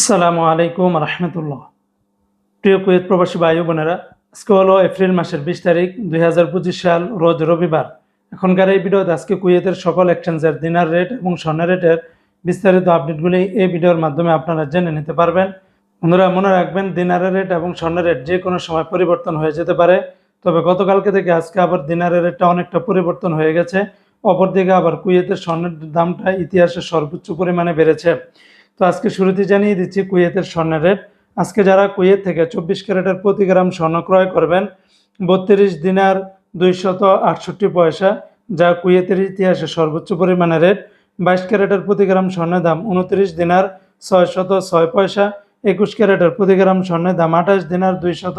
আসসালামু আলাইকুম রহমতুল্লাহ। প্রিয় কুয়েত প্রবাসী ভাই বোনেরা, আজকে হলো এপ্রিল মাসের বিশ তারিখ, দুই হাজার পঁচিশ সাল, রোজ রবিবার। এখনকার এই ভিডিওতে আজকে কুয়েতের সকল এক্সচেঞ্জের দিনার রেট এবং স্বর্ণের রেটের বিস্তারিত আপডেটগুলি এই ভিডিওর মাধ্যমে আপনারা জেনে নিতে পারবেন। বন্ধুরা, মনে রাখবেন দিনারের রেট এবং স্বর্ণের রেট যে কোনো সময় পরিবর্তন হয়ে যেতে পারে। তবে গতকালকে থেকে আজকে আবার দিনারের রেটটা অনেকটা পরিবর্তন হয়ে গেছে। অপরদিকে আবার কুয়েতের স্বর্ণের দামটা ইতিহাসে সর্বোচ্চ পরিমাণে বেড়েছে। তো আজকে শুরুতে জানিয়ে দিচ্ছি কুয়েতের স্বর্ণের রেট। আজকে যারা কুয়েত থেকে চব্বিশ ক্যারেটের প্রতি গ্রাম স্বর্ণ ক্রয় করবেন, বত্রিশ দিনার দুইশত আটষট্টি পয়সা, যা কুয়েতের ইতিহাসে সর্বোচ্চ পরিমাণে রেট। বাইশ ক্যারেটের প্রতি গ্রাম স্বর্ণের দাম উনত্রিশ দিনার ছয়শত ছয় পয়সা, একুশ ক্যারেটের প্রতি গ্রাম স্বর্ণের দাম আঠাশ দিনার দুইশত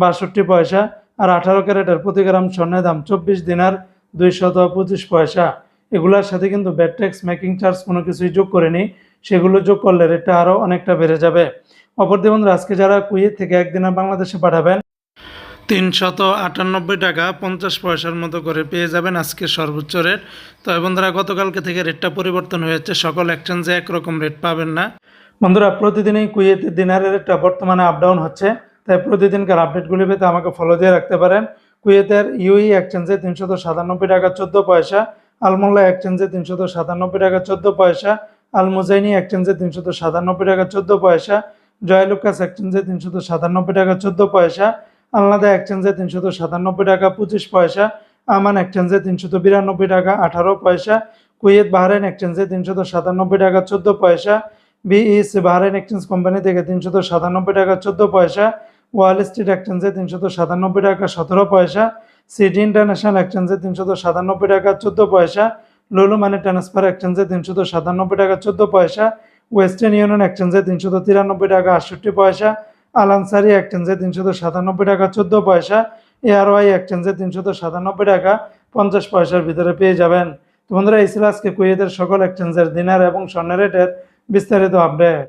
বাষট্টি পয়সা, আর আঠারো ক্যারেটের প্রতি গ্রাম স্বর্ণের দাম চব্বিশ দিনার দুইশত পঁচিশ পয়সা। এগুলোর সাথে কিন্তু ব্যাট ট্যাক্স মেকিং চার্জ কোনো কিছুই যোগ করেনি। সেগুলো যোগ করলে রেটটা আরও অনেকটা বেড়ে যাবে। অপরদি বন্ধুরা, আজকে যারা কুয়েত থেকে একদিনে বাংলাদেশে পাঠাবেন, তিনশত আটানব্বই টাকা পঞ্চাশ পয়সার মতো করে পেয়ে যাবেন আজকে সর্বোচ্চ রেট তবে বন্ধুরা, গতকালকে থেকে রেটটা পরিবর্তন হয়েছে। সকল এক্সচেঞ্জে একরকম রেট পাবেন না। বন্ধুরা, প্রতিদিনই কুয়েতের দিনারের রেটটা বর্তমানে আপ ডাউন হচ্ছে। তাই প্রতিদিনকার আপডেটগুলি পেতে আমাকে ফলো দিয়ে রাখতে পারেন। কুয়েতের ইউই এক্সচেঞ্জে তিনশত সাতানব্বই টাকা চোদ্দ পয়সা, আলমোল্লা এক্সচেঞ্জে তিনশত সাতানব্বই টাকা চোদ্দ পয়সা আল মুজাইনি এক্সচেঞ্জে তিনশত সাতানব্বই টাকা, চোদ্দ পয়সা। জয়লুকাস এক্সচেঞ্জে তিনশত সাতানব্বই টাকা, চোদ্দ পয়সা। আলনাদা এক্সচেঞ্জে তিনশত সাতানব্বই টাকা, পঁচিশ পয়সা। আমান এক্সচেঞ্জে তিনশত বিরানব্বই টাকা, আঠারো পয়সা। কুয়েত বাহরাইন এক্সচেঞ্জে তিনশত সাতানব্বই টাকা, চোদ্দ পয়সা। বিইস বাহরাইন এক্সচেঞ্জ কোম্পানি থেকে তিনশত সাতানব্বই টাকা, চোদ্দ পয়সা। ওয়াল স্ট্রিট এক্সচেঞ্জে তিনশত সাতানব্বই টাকা, সতেরো পয়সা। সিটি ইন্টারন্যাশনাল এক্সচেঞ্জে তিনশত সাতানব্বই টাকা, চোদ্দ পয়সা। লুলু মানে ট্রান্সফার এক্সচেঞ্জে তিনশত সাতানব্বই টাকা, চোদ্দ পয়সা। ওয়েস্টার্ন ইউনিয়ন এক্সচেঞ্জে তিনশত তিরানব্বই টাকা, আটষট্টি পয়সা। আলানসারি এক্সচেঞ্জে তিনশত সাতানব্বই টাকা, চোদ্দ পয়সা। এয়ারওয়াই এক্সচেঞ্জে তিনশত সাতানব্বই টাকা, পঞ্চাশ পয়সার ভিতরে পেয়ে যাবেন। তো বন্ধুরা, এই ছিল কুয়েতের সকল এক্সচেঞ্জের দিনার এবং স্বর্ণের রেটের বিস্তারিত আপডেট।